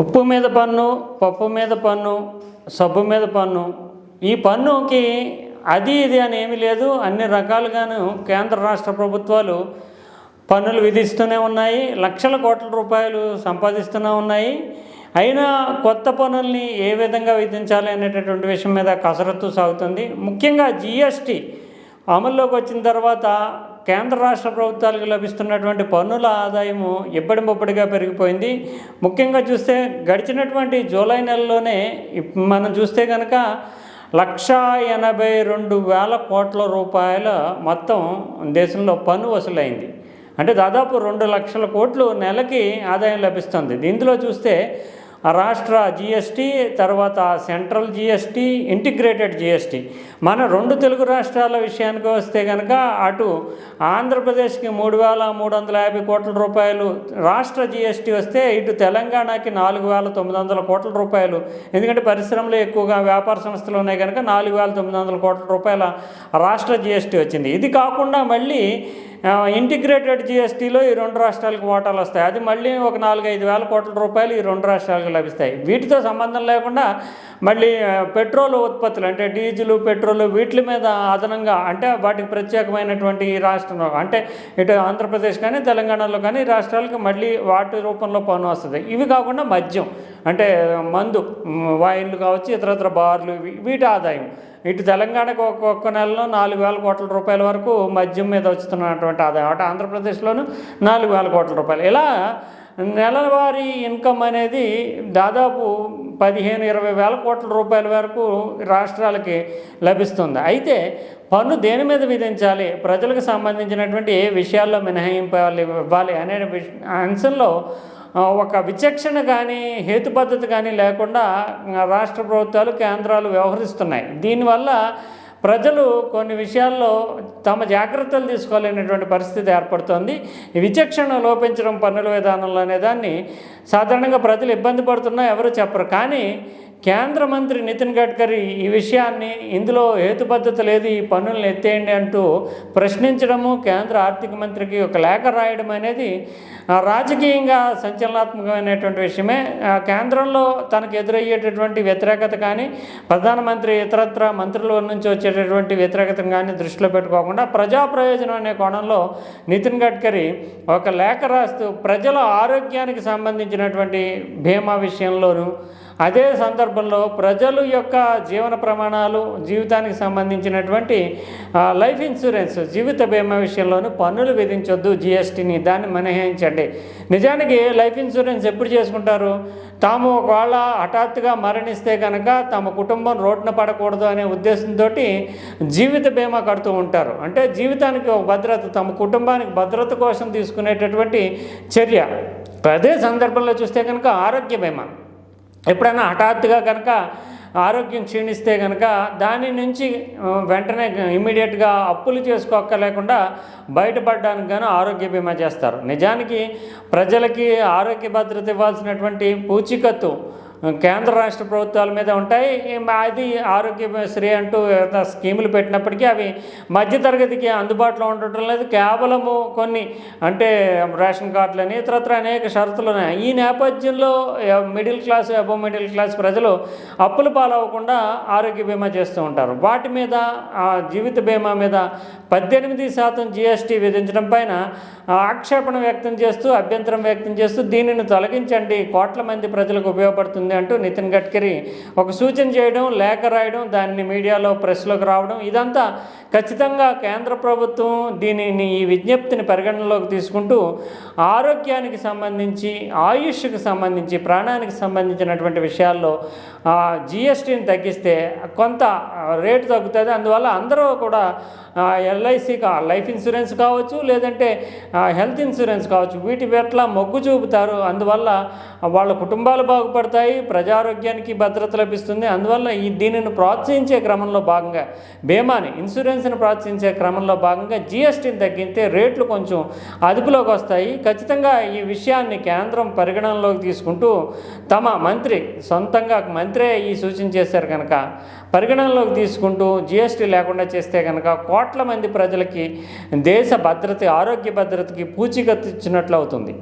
ఉప్పు మీద పన్ను పప్పు మీద పన్ను సబ్బు మీద పన్ను. ఈ పన్నుకి అది ఇది అని ఏమీ లేదు. అన్ని రకాలుగాను కేంద్ర రాష్ట్ర ప్రభుత్వాలు పన్నులు విధిస్తూనే ఉన్నాయి. లక్షల కోట్ల రూపాయలు సంపాదిస్తూనే ఉన్నాయి. అయినా కొత్త పన్నుల్ని ఏ విధంగా విధించాలి అనేటటువంటి విషయం మీద కసరత్తు సాగుతుంది. ముఖ్యంగా జిఎస్టీ అమల్లోకి వచ్చిన తర్వాత కేంద్ర రాష్ట్ర ప్రభుత్వాలకు లభిస్తున్నటువంటి పన్నుల ఆదాయము ఇప్పటిముప్పటిగా పెరిగిపోయింది. ముఖ్యంగా చూస్తే గడిచినటువంటి జూలై నెలలోనే ఇప్- మనం చూస్తే కనుక లక్షా ఎనభై రెండు వేల కోట్ల రూపాయల మొత్తం దేశంలో పన్ను వసూలైంది. అంటే దాదాపు రెండు లక్షల కోట్లు నెలకి ఆదాయం లభిస్తుంది. దీంట్లో చూస్తే రాష్ట్ర జిఎస్టీ తర్వాత సెంట్రల్ జిఎస్టీ ఇంటిగ్రేటెడ్ జిఎస్టీ మన రెండు తెలుగు రాష్ట్రాల విషయానికి వస్తే కనుక అటు ఆంధ్రప్రదేశ్కి మూడు వేల మూడు వందల యాభై కోట్ల రూపాయలు రాష్ట్ర జిఎస్టీ వస్తే ఇటు తెలంగాణకి నాలుగు వేల తొమ్మిది వందల కోట్ల రూపాయలు. ఎందుకంటే పరిశ్రమలు ఎక్కువగా వ్యాపార సంస్థలు ఉన్నాయి కనుక నాలుగు వేల తొమ్మిది వందల కోట్ల రూపాయల రాష్ట్ర జిఎస్టీ వచ్చింది. ఇది కాకుండా మళ్ళీ ఇంటిగ్రేటెడ్ జిఎస్టీలో ఈ రెండు రాష్ట్రాలకు వాటాలు వస్తాయి. అది మళ్ళీ ఒక నాలుగైదు వేల కోట్ల రూపాయలు ఈ రెండు రాష్ట్రాలకు లభిస్తాయి. వీటితో సంబంధం లేకుండా మళ్ళీ పెట్రోల్ ఉత్పత్తులు అంటే డీజిల్ పెట్రోల్ వీటి మీద అదనంగా అంటే వాటికి ప్రత్యేకమైనటువంటి ఈ రాష్ట్రంలో అంటే ఇటు ఆంధ్రప్రదేశ్ కానీ తెలంగాణలో కానీ రాష్ట్రాలకు మళ్ళీ వాటి రూపంలో పన్ను వస్తుంది. ఇవి కాకుండా మద్యం. అంటే మందు మ్, వైన్లు కావచ్చు ఇతరత్ర బార్లు వీటి ఆదాయం. ఇటు తెలంగాణకు ఒక్కొక్క నెలలో నాలుగు వేల కోట్ల రూపాయల వరకు మద్యం మీద వస్తున్నటువంటి ఆదాయం. అటు ఆంధ్రప్రదేశ్లోనూ నాలుగు వేల కోట్ల రూపాయలు. ఇలా నెలవారీ ఇన్కమ్ అనేది దాదాపు పదిహేను ఇరవై వేల కోట్ల రూపాయల వరకు రాష్ట్రాలకి లభిస్తుంది. అయితే పన్ను దేని మీద విధించాలి? ప్రజలకు సంబంధించినటువంటి ఏ విషయాల్లో మినహాయింపాలి ఇవ్వాలి అనే అంశంలో ఒక విచక్షణ కానీ హేతుబద్ధత కానీ లేకుండా రాష్ట్ర ప్రభుత్వాలు కేంద్రాలు వ్యవహరిస్తున్నాయి. దీనివల్ల ప్రజలు కొన్ని విషయాల్లో తమ జాగ్రత్తలు తీసుకోలేనటువంటి పరిస్థితి ఏర్పడుతోంది. విచక్షణ లోపించడం పన్నుల విధానంలో అనే దాన్ని సాధారణంగా ప్రజలు ఇబ్బంది పడుతున్నా ఎవరు చెప్పరు. కానీ కేంద్ర మంత్రి నితిన్ గడ్కరీ ఈ విషయాన్ని ఇందులో హేతుబద్ధత లేదు ఈ పన్నులను ఎత్తేయండి అంటూ ప్రశ్నించడము కేంద్ర ఆర్థిక మంత్రికి ఒక లేఖ రాయడం అనేది రాజకీయంగా సంచలనాత్మకమైనటువంటి విషయమే. ఆ, కేంద్రంలో తనకు ఎదురయ్యేటటువంటి వ్యతిరేకత కానీ ప్రధానమంత్రి ఇతరత్ర మంత్రుల నుంచి వచ్చేటటువంటి వ్యతిరేకతను కానీ దృష్టిలో పెట్టుకోకుండా ప్రజా ప్రయోజనం అనే కోణంలో నితిన్ గడ్కరీ ఒక లేఖ రాస్తూ ప్రజల ఆరోగ్యానికి సంబంధించినటువంటి బీమా విషయంలోనూ అదే సందర్భంలో ప్రజలు యొక్క జీవన ప్రమాణాలు జీవితానికి సంబంధించినటువంటి లైఫ్ ఇన్సూరెన్స్ జీవిత బీమా విషయంలోనూ పన్నులు విధించొద్దు జిఎస్టీని దాన్ని మినహాయించండి. నిజానికి లైఫ్ ఇన్సూరెన్స్ ఎప్పుడు చేసుకుంటారు? తాము ఒకవేళ హఠాత్తుగా మరణిస్తే కనుక తమ కుటుంబం రోడ్డున పడకూడదు అనే ఉద్దేశంతో జీవిత బీమా కడుతూ ఉంటారు. అంటే జీవితానికి ఒక భద్రత తమ కుటుంబానికి భద్రత కోసం తీసుకునేటటువంటి చర్య. అదే సందర్భంలో చూస్తే కనుక ఆరోగ్య బీమా. ఎప్పుడైనా హఠాత్తుగా కనుక ఆరోగ్యం క్షీణిస్తే కనుక దాని నుంచి వెంటనే ఇమీడియట్గా అప్పులు చేసుకోక్కర్లేకుండా బయటపడడానికి గాను ఆరోగ్య బీమా చేస్తారు. నిజానికి ప్రజలకి ఆరోగ్య భద్రత ఇవ్వాల్సినటువంటి పూచికత్తు కేంద్ర రాష్ట్ర ప్రభుత్వాల మీద ఉంటాయి. అది ఆరోగ్యశ్రీ అంటూ స్కీములు పెట్టినప్పటికీ అవి మధ్యతరగతికి అందుబాటులో ఉండటం లేదు. కేవలము కొన్ని అంటే రేషన్ కార్డులని ఇతరత్ర అనేక షరతులు ఉన్నాయి. ఈ నేపథ్యంలో మిడిల్ క్లాస్ అబో మిడిల్ క్లాస్ ప్రజలు అప్పుల పాలవ్వకుండా ఆరోగ్య బీమా చేస్తూ ఉంటారు. వాటి మీద ఆ జీవిత బీమా మీద పద్దెనిమిది శాతం జిఎస్టీ విధించడం పైన ఆక్షేపణ వ్యక్తం చేస్తూ అభ్యంతరం వ్యక్తం చేస్తూ దీనిని తొలగించండి. కోట్ల మంది ప్రజలకు ఉపయోగపడుతుంది. అంటూ నితిన్ గడ్కరీ ఒక సూచన చేయడం లేఖ రాయడం దాన్ని మీడియాలో ప్రెస్లోకి రావడం ఇదంతా ఖచ్చితంగా కేంద్ర ప్రభుత్వం దీనిని ఈ విజ్ఞప్తిని పరిగణనలోకి తీసుకుంటూ ఆరోగ్యానికి సంబంధించి ఆయుష్కి సంబంధించి ప్రాణానికి సంబంధించినటువంటి విషయాల్లో జిఎస్టీని తగ్గిస్తే కొంత రేటు తగ్గుతుంది. అందువల్ల అందరూ కూడా ఎల్ఐసి లైఫ్ ఇన్సూరెన్స్ కావచ్చు లేదంటే హెల్త్ ఇన్సూరెన్స్ కావచ్చు వీటి పట్ల మొగ్గు చూపుతారు. అందువల్ల వాళ్ళ కుటుంబాలు బాగుపడతాయి ప్రజారోగ్యానికి భద్రత లభిస్తుంది. అందువల్ల ఈ దీనిని ప్రోత్సహించే క్రమంలో భాగంగా బీమాని ఇన్సూరెన్స్ని ప్రోత్సహించే క్రమంలో భాగంగా జిఎస్టీని తగ్గితే రేట్లు కొంచెం అదుపులోకి వస్తాయి. ఖచ్చితంగా ఈ విషయాన్ని కేంద్రం పరిగణనలోకి తీసుకుంటూ తమ మంత్రి సొంతంగా మంత్రే ఈ సూచన చేశారు కనుక పరిగణనలోకి తీసుకుంటూ జిఎస్టీ లేకుండా చేస్తే కనుక కోట్ల మంది ప్రజలకి దేశ భద్రత ఆరోగ్య భద్రతకి పూచీకత్తు ఇచ్చినట్లు అవుతుంది.